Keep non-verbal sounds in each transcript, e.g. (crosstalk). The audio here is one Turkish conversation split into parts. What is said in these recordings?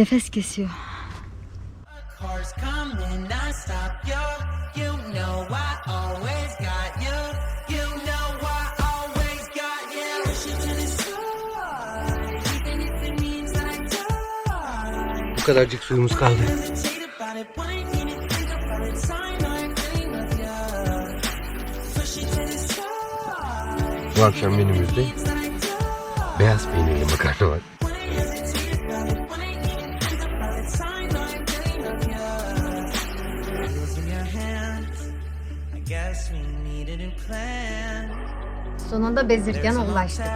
Nefes kesiyor. Bu kadarcık suyumuz kaldı. Bu akşam menümüzde beyaz peynirli makarna var. Hands. I guess we needed a plan. Sonunda Bezirgan'a ulaştık.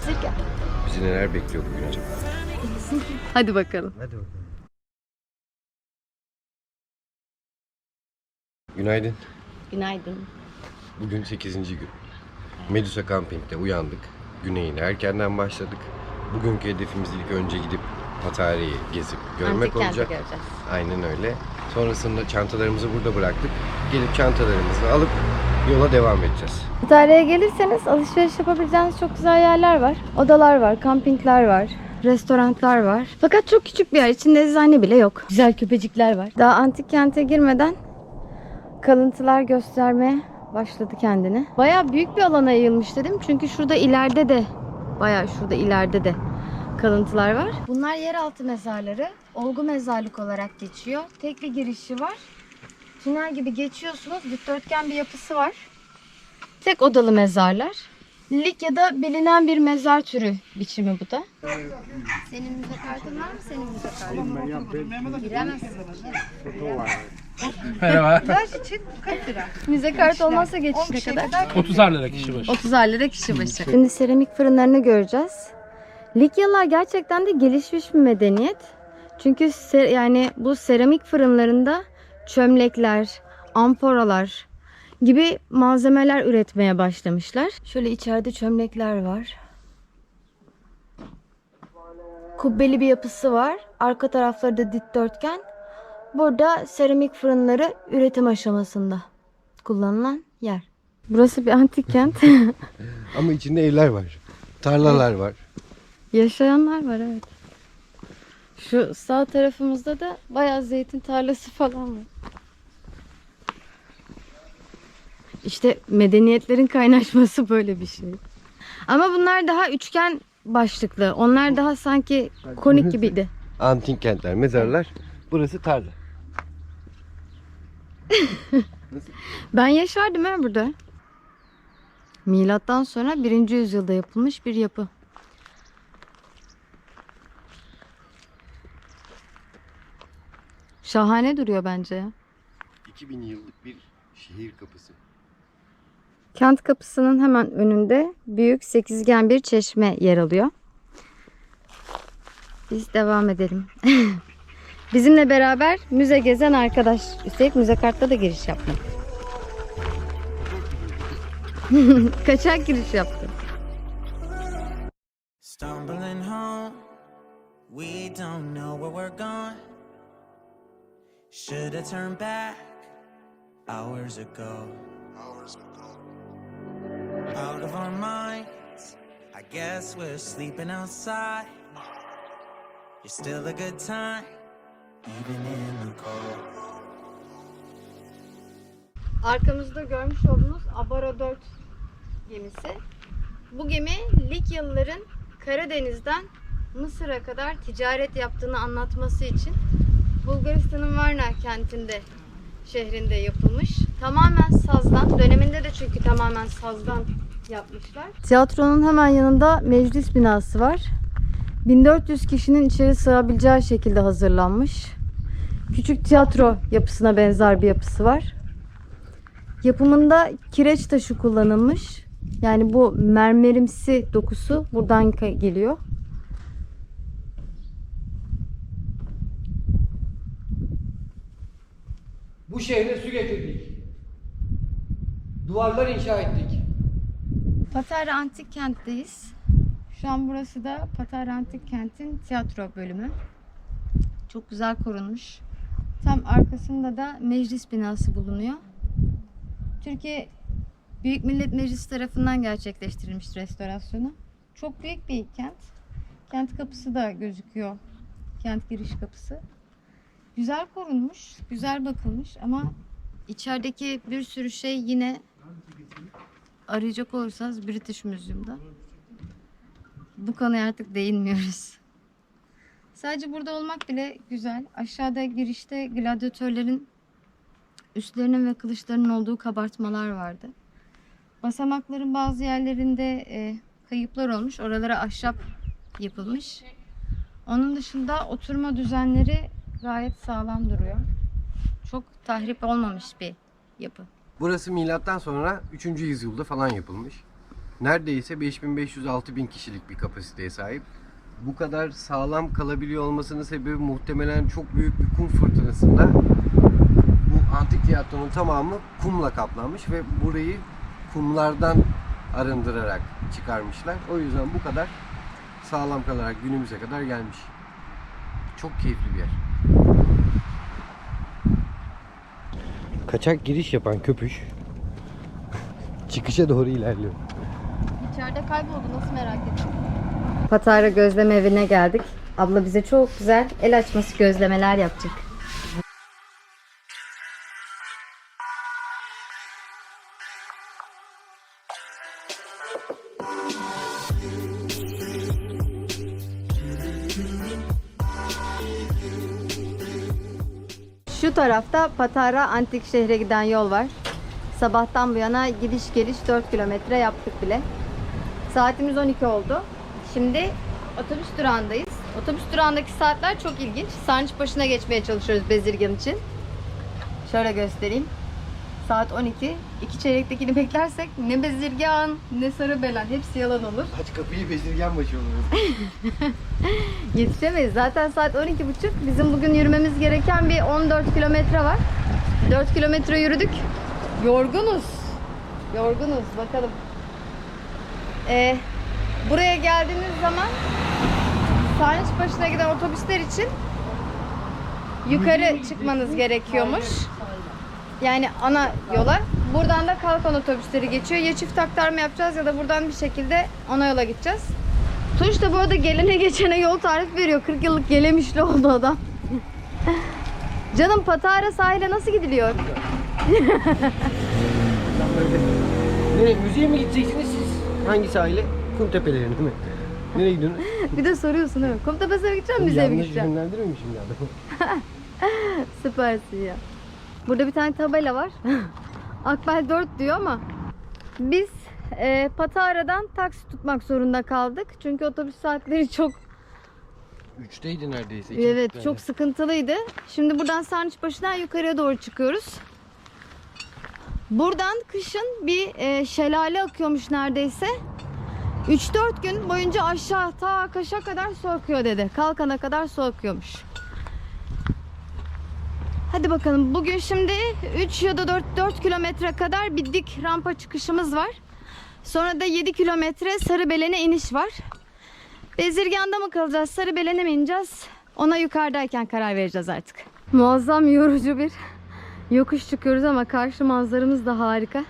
Bezirgan. Bizi neler bekliyor bugün acaba? Hadi bakalım. Hadi bakalım. Günaydın. Günaydın. Bugün 8. gün. Medusa Camping'de uyandık. Güneyine erkenden başladık. Bugünkü hedefimiz ilk önce gidip Pattaya'yı gezip görmek Antik olacak. göreceğiz. Aynen öyle. Sonrasında çantalarımızı burada bıraktık. Gelip çantalarımızı alıp yola devam edeceğiz. Antalya'ya gelirseniz alışveriş yapabileceğiniz çok güzel yerler var. Odalar var, kampingler var, restoranlar var. Fakat çok küçük bir yer. İçinde eczane bile yok. Güzel köpecikler var. Daha antik kente girmeden kalıntılar göstermeye başladı kendini. Bayağı büyük bir alana yayılmış dedim. Çünkü şurada ileride de bayağı şurada ileride de kalıntılar var. Bunlar yeraltı mezarları. Olgu mezarlık olarak geçiyor. Tek bir girişi var. Tünel gibi geçiyorsunuz. Dikdörtgen bir yapısı var. Tek odalı mezarlar. Likya'da bilinen bir mezar türü biçimi bu da. Senin müze kartın var mı? Senin müze kartın. Giremezsin. (laughs) Müze kartı olmazsa geçiş ne kadar? 30 lira kişi başı. 30 lira kişi başı. Şimdi seramik fırınlarını göreceğiz. Likyalılar gerçekten de gelişmiş bir medeniyet. Çünkü se- yani bu seramik fırınlarında çömlekler, amforalar gibi malzemeler üretmeye başlamışlar. Şöyle içeride çömlekler var. Kubbeli bir yapısı var. Arka tarafları da dikdörtgen. Burada seramik fırınları üretim aşamasında kullanılan yer. Burası bir antik kent. (laughs) Ama içinde evler var. Tarlalar var. Yaşayanlar var evet. Şu sağ tarafımızda da bayağı zeytin tarlası falan var. İşte medeniyetlerin kaynaşması böyle bir şey. Ama bunlar daha üçgen başlıklı. Onlar daha sanki konik gibiydi. Antik kentler, mezarlar. Burası tarla. (laughs) Ben yaşardım ha burada. Milattan sonra 1. yüzyılda yapılmış bir yapı. Şahane duruyor bence ya. 2000 yıllık bir şehir kapısı. Kent kapısının hemen önünde büyük sekizgen bir çeşme yer alıyor. Biz devam edelim. (laughs) Bizimle beraber müze gezen arkadaş. Üstelik müze kartla da giriş yaptı. (laughs) Kaçak giriş yaptı. Stumbling home, we don't know where we're going. Should have turned back hours ago. Hours ago. Out of our minds, I guess we're sleeping outside. You're still a good time, even in the cold. Arkamızda görmüş olduğunuz Abara 4 gemisi. Bu gemi Likyalıların Karadeniz'den Mısır'a kadar ticaret yaptığını anlatması için Bulgaristan'ın Varna kentinde şehrinde yapılmış. Tamamen sazdan, döneminde de çünkü tamamen sazdan yapmışlar. Tiyatronun hemen yanında meclis binası var. 1400 kişinin içeri sığabileceği şekilde hazırlanmış. Küçük tiyatro yapısına benzer bir yapısı var. Yapımında kireç taşı kullanılmış. Yani bu mermerimsi dokusu buradan geliyor. Bu şehre su getirdik. Duvarlar inşa ettik. Patara Antik Kent'teyiz. Şu an burası da Patara Antik Kent'in tiyatro bölümü. Çok güzel korunmuş. Tam arkasında da meclis binası bulunuyor. Türkiye Büyük Millet Meclisi tarafından gerçekleştirilmiş restorasyonu. Çok büyük bir kent. Kent kapısı da gözüküyor. Kent giriş kapısı. Güzel korunmuş, güzel bakılmış ama içerideki bir sürü şey yine arayacak olursanız British Museum'da. Bu konuya artık değinmiyoruz. Sadece burada olmak bile güzel. Aşağıda girişte gladyatörlerin üstlerinin ve kılıçlarının olduğu kabartmalar vardı. Basamakların bazı yerlerinde e, kayıplar olmuş. Oralara ahşap yapılmış. Onun dışında oturma düzenleri gayet sağlam duruyor. Çok tahrip olmamış bir yapı. Burası milattan sonra 3. yüzyılda falan yapılmış. Neredeyse 5500-6000 kişilik bir kapasiteye sahip. Bu kadar sağlam kalabiliyor olmasının sebebi muhtemelen çok büyük bir kum fırtınasında bu antik tiyatronun tamamı kumla kaplanmış ve burayı kumlardan arındırarak çıkarmışlar. O yüzden bu kadar sağlam kalarak günümüze kadar gelmiş. Çok keyifli bir yer. Kaçak giriş yapan köpüş (laughs) çıkışa doğru ilerliyor. İçeride kayboldu. Nasıl merak ettim. Patara gözleme evine geldik. Abla bize çok güzel el açması gözlemeler yapacak. Tarafta Patara Antik Şehre giden yol var. Sabahtan bu yana gidiş geliş 4 kilometre yaptık bile. Saatimiz 12 oldu. Şimdi otobüs durağındayız. Otobüs durağındaki saatler çok ilginç. Sarnıç başına geçmeye çalışıyoruz Bezirgan için. Şöyle göstereyim. Saat 12. İki çeyrektekini beklersek ne Bezirgan ne Sarıbelen hepsi yalan olur. Aç kapıyı bezirgen başı oluyor. (laughs) Yetişemeyiz. Zaten saat 12.30. Bizim bugün yürümemiz gereken bir 14 kilometre var. 4 kilometre yürüdük. Yorgunuz. Yorgunuz. Bakalım. Ee, buraya geldiğiniz zaman Sarnıç başına giden otobüsler için yukarı çıkmanız gerekiyormuş. Yani ana yola. Buradan da kalkan otobüsleri geçiyor. Ya çift aktarma yapacağız ya da buradan bir şekilde ana yola gideceğiz. Tunç da bu arada gelene geçene yol tarif veriyor. 40 yıllık gelemişli oldu adam. (laughs) Canım Patara sahile nasıl gidiliyor? (laughs) Nereye? Müzeye mi gideceksiniz siz? Hangi sahile? Kum tepelerine mi? Nereye gidiyorsunuz? (laughs) Bir de soruyorsun değil mi? Kumtepe'ye mi gideceğim, müzeye mi Yanlış gideceğim? yönlendirmemişim ya. Süpersin ya. Burada bir tane tabela var. (laughs) Akbel 4 diyor ama biz e, Patara'dan taksi tutmak zorunda kaldık. Çünkü otobüs saatleri çok Üçteydi neredeyse. iki evet buçuk çok sıkıntılıydı. Şimdi buradan Sarnıçbaşı'dan yukarıya doğru çıkıyoruz. Buradan kışın bir e, şelale akıyormuş neredeyse. 3-4 gün boyunca aşağı ta Kaş'a kadar su akıyor dedi. Kalkana kadar su akıyormuş. Hadi bakalım bugün şimdi 3 ya da 4, 4 kilometre kadar bir dik rampa çıkışımız var. Sonra da 7 kilometre Sarıbelen'e iniş var. Bezirgan'da mı kalacağız, Sarıbelen'e mi ineceğiz? Ona yukarıdayken karar vereceğiz artık. Muazzam yorucu bir yokuş çıkıyoruz ama karşı manzaramız da harika.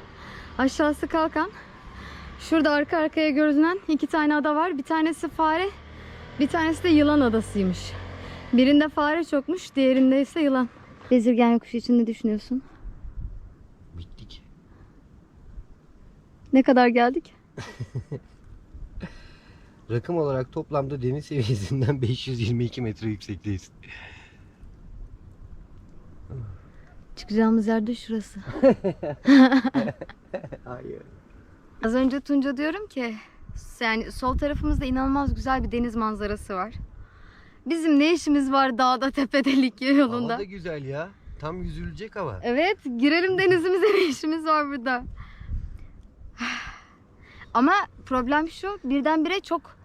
Aşağısı kalkan. Şurada arka arkaya görünen iki tane ada var. Bir tanesi fare, bir tanesi de yılan adasıymış. Birinde fare çokmuş, diğerinde ise yılan. Bezirgan yokuşu için ne düşünüyorsun? Bittik. Ne kadar geldik? (laughs) Rakım olarak toplamda deniz seviyesinden (laughs) 522 metre yüksekteyiz. Çıkacağımız yer de şurası. (laughs) Hayır. Az önce Tunca diyorum ki yani sol tarafımızda inanılmaz güzel bir deniz manzarası var. Bizim ne işimiz var dağda tepede Likya yolunda? Hava da güzel ya. Tam yüzülecek hava. Evet girelim (laughs) denizimize ne işimiz var burada? Ama problem şu birdenbire çok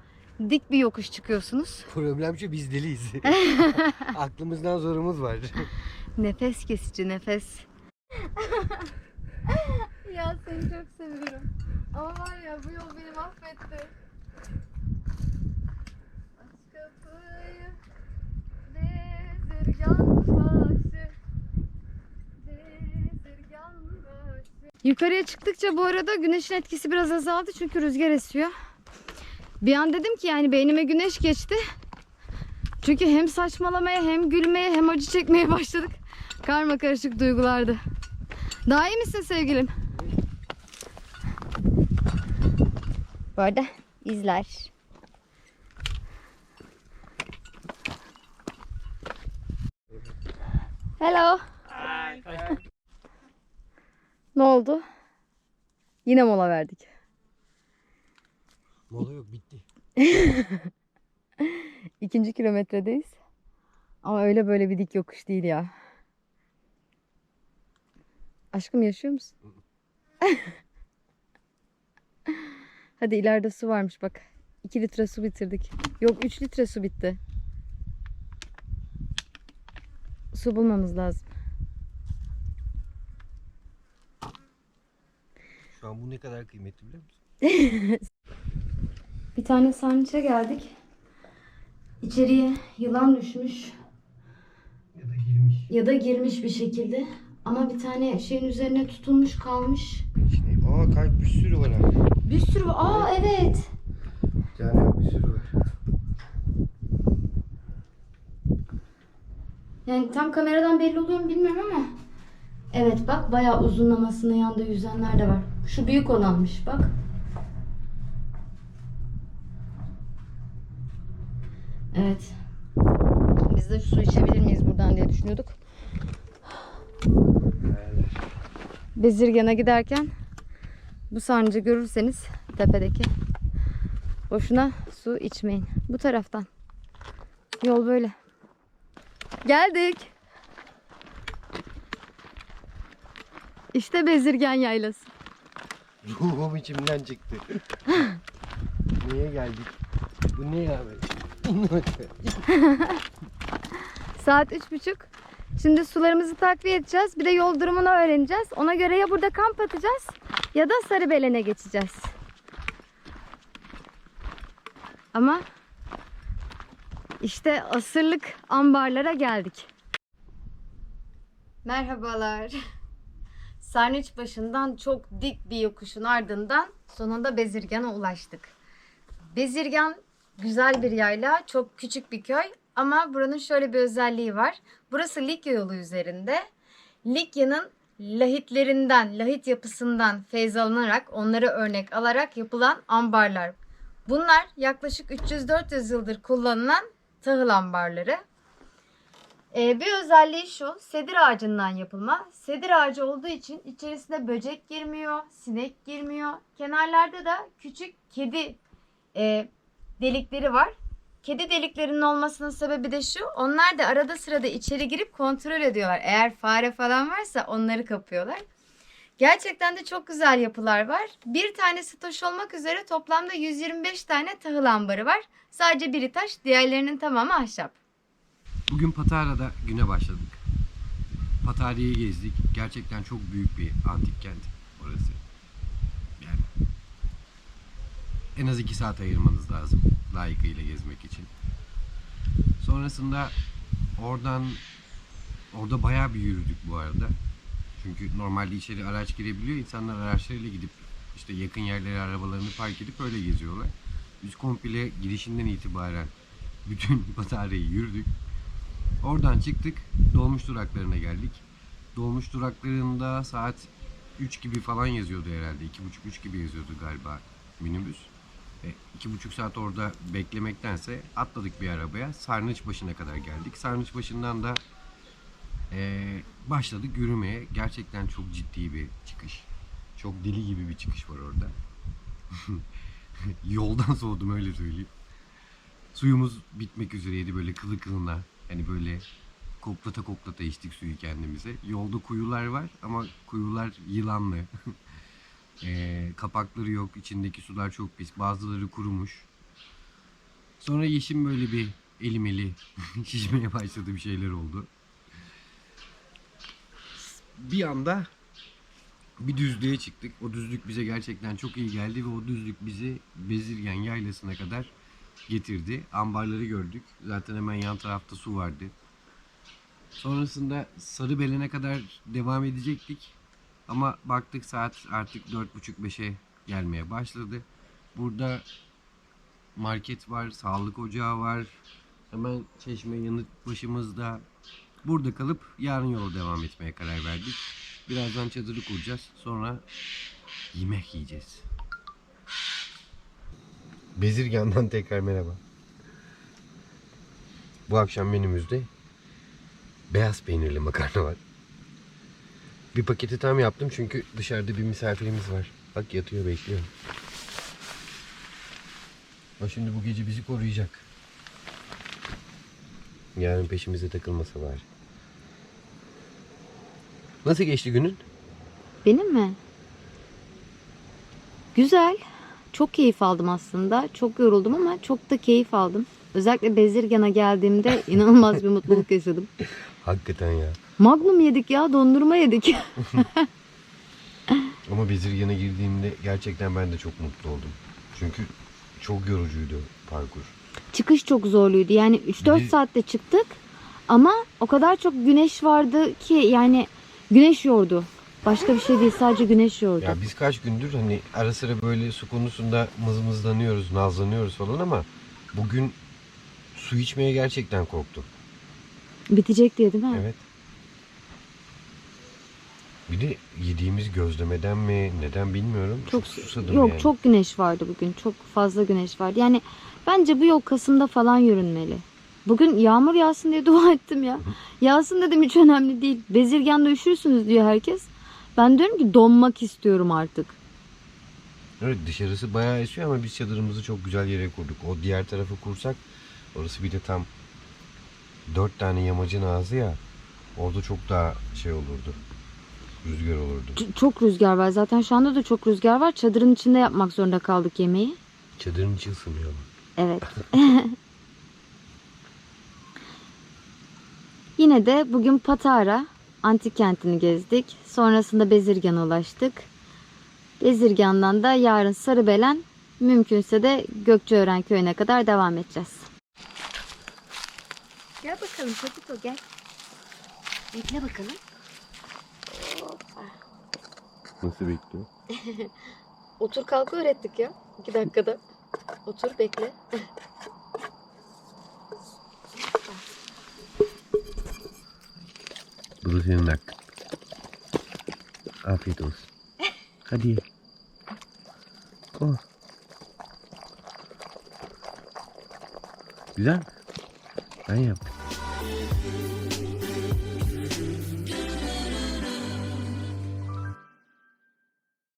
dik bir yokuş çıkıyorsunuz. Problem şu biz deliyiz. (laughs) (laughs) Aklımızdan zorumuz var. Nefes kesici nefes. ya seni çok seviyorum. Ama var ya bu yol beni mahvetti. Aç kapıyı. Bezirgan başı. Bezirgan başı. Yukarıya çıktıkça bu arada güneşin etkisi biraz azaldı çünkü rüzgar esiyor. Bir an dedim ki yani beynime güneş geçti. Çünkü hem saçmalamaya hem gülmeye hem acı çekmeye başladık. Karma karışık duygulardı. Daha iyi misin sevgilim? Bu arada izler. Hello. (laughs) ne oldu? Yine mola verdik. Mola yok bitti. (laughs) İkinci kilometredeyiz. Ama öyle böyle bir dik yokuş değil ya. Aşkım yaşıyor musun? (laughs) Hadi ileride su varmış bak. 2 litre su bitirdik. Yok 3 litre su bitti. Su bulmamız lazım. Şu an bu ne kadar kıymetli biliyor musun? (laughs) Bir tane sarnıça geldik. İçeriye yılan düşmüş Ya da girmiş. ya da girmiş bir şekilde. Ama bir tane şeyin üzerine tutulmuş kalmış. İçine. Aa kalp bir sürü var abi. Bir sürü aa evet. Yani bir sürü var. Yani tam kameradan belli oluyor mu bilmiyorum ama. Evet bak bayağı uzunlamasına yanda yüzenler de var. Şu büyük olanmış bak. Evet. Biz de su içebilir miyiz buradan diye düşünüyorduk. Bezirgan'a giderken bu sarnıcı görürseniz tepedeki boşuna su içmeyin. Bu taraftan. Yol böyle. Geldik. İşte Bezirgen Yaylası. Ruhum içimden çıktı. (laughs) Niye geldik? Bu ne ya böyle? (laughs) Saat üç buçuk. Şimdi sularımızı takviye edeceğiz. Bir de yol durumunu öğreneceğiz. Ona göre ya burada kamp atacağız ya da Sarıbelen'e geçeceğiz. Ama işte asırlık ambarlara geldik. Merhabalar. (laughs) Sarnıç başından çok dik bir yokuşun ardından sonunda Bezirgan'a ulaştık. Bezirgan güzel bir yayla, çok küçük bir köy ama buranın şöyle bir özelliği var. Burası Likya yolu üzerinde. Likya'nın lahitlerinden, lahit yapısından feyz alınarak, onları örnek alarak yapılan ambarlar. Bunlar yaklaşık 300-400 yıldır kullanılan tahıl ambarları. Ee, bir özelliği şu, sedir ağacından yapılma. Sedir ağacı olduğu için içerisine böcek girmiyor, sinek girmiyor. Kenarlarda da küçük kedi e, delikleri var. Kedi deliklerinin olmasının sebebi de şu. Onlar da arada sırada içeri girip kontrol ediyorlar. Eğer fare falan varsa onları kapıyorlar. Gerçekten de çok güzel yapılar var. Bir tane stoş olmak üzere toplamda 125 tane tahıl ambarı var. Sadece biri taş, diğerlerinin tamamı ahşap. Bugün Patara'da güne başladık. Patara'yı gezdik. Gerçekten çok büyük bir antik kent orası. Yani en az iki saat ayırmanız lazım layıkıyla gezmek için. Sonrasında oradan orada bayağı bir yürüdük bu arada. Çünkü normalde içeri araç girebiliyor. İnsanlar araçlarıyla gidip işte yakın yerlere arabalarını park edip öyle geziyorlar. Biz komple girişinden itibaren bütün (laughs) Patara'yı yürüdük. Oradan çıktık. Dolmuş duraklarına geldik. Dolmuş duraklarında saat 3 gibi falan yazıyordu herhalde. 2.30-3 gibi yazıyordu galiba minibüs. E, iki buçuk saat orada beklemektense atladık bir arabaya. Sarnıç başına kadar geldik. Sarnıç başından da e, başladık yürümeye. Gerçekten çok ciddi bir çıkış. Çok deli gibi bir çıkış var orada. (laughs) Yoldan soğudum öyle söyleyeyim. Suyumuz bitmek üzereydi böyle kılı kılına. Hani böyle koklata koklata içtik suyu kendimize. Yolda kuyular var ama kuyular yılanlı. (laughs) Ee, kapakları yok. içindeki sular çok pis. Bazıları kurumuş. Sonra Yeşim böyle bir elim eli (laughs) şişmeye başladı bir şeyler oldu. Bir anda bir düzlüğe çıktık. O düzlük bize gerçekten çok iyi geldi ve o düzlük bizi Bezirgen yaylasına kadar getirdi. Ambarları gördük. Zaten hemen yan tarafta su vardı. Sonrasında Sarıbelen'e kadar devam edecektik. Ama baktık saat artık 4.30-5'e gelmeye başladı. Burada market var, sağlık ocağı var. Hemen çeşme yanıt başımızda. Burada kalıp yarın yola devam etmeye karar verdik. Birazdan çadırı kuracağız. Sonra yemek yiyeceğiz. Bezirgan'dan tekrar merhaba. Bu akşam menümüzde beyaz peynirli makarna var. Bir paketi tam yaptım çünkü dışarıda bir misafirimiz var. Bak yatıyor bekliyor. O şimdi bu gece bizi koruyacak. Yarın peşimize takılmasa var. Nasıl geçti günün? Benim mi? Güzel. Çok keyif aldım aslında. Çok yoruldum ama çok da keyif aldım. Özellikle Bezirgan'a geldiğimde (laughs) inanılmaz bir mutluluk yaşadım. Hakikaten ya. Magnum yedik ya, dondurma yedik. (laughs) (laughs) Ama Bezirgan'a girdiğimde gerçekten ben de çok mutlu oldum. Çünkü çok yorucuydu parkur. Çıkış çok zorluydu. Yani 3-4 Bir- saatte çıktık. Ama o kadar çok güneş vardı ki yani güneş yordu. Başka bir şey değil sadece güneş yordu. Ya biz kaç gündür hani ara sıra böyle su konusunda mızmızlanıyoruz, nazlanıyoruz falan ama bugün su içmeye gerçekten korktum. Bitecek diye değil mi? Evet. Bir de yediğimiz gözlemeden mi neden bilmiyorum. Çok, Çok susadım Yok yani. çok güneş vardı bugün. Çok fazla güneş vardı. Yani bence bu yol Kasım'da falan yürünmeli. Bugün yağmur yağsın diye dua ettim ya. Yağsın dedim hiç önemli değil. Bezirgan'da üşürsünüz diyor herkes. Ben diyorum ki donmak istiyorum artık. Evet dışarısı bayağı esiyor ama biz çadırımızı çok güzel yere kurduk. O diğer tarafı kursak orası bir de tam dört tane yamacın ağzı ya. Orada çok daha şey olurdu. Rüzgar olurdu. Ç- çok rüzgar var. Zaten şu anda da çok rüzgar var. Çadırın içinde yapmak zorunda kaldık yemeği. Çadırın içi ısınıyor. Evet. (laughs) Yine de bugün Patara antik kentini gezdik. Sonrasında Bezirgan'a ulaştık. Bezirgan'dan da yarın Sarıbelen, mümkünse de Gökçeören köyüne kadar devam edeceğiz. Gel bakalım Çapito gel. Bekle bakalım. Nasıl bekliyor? (laughs) Otur kalk öğrettik ya. İki dakikada. Otur bekle. Senin hakkın. Afiyet olsun. Hadi. Oh. Güzel? Ben yaptım.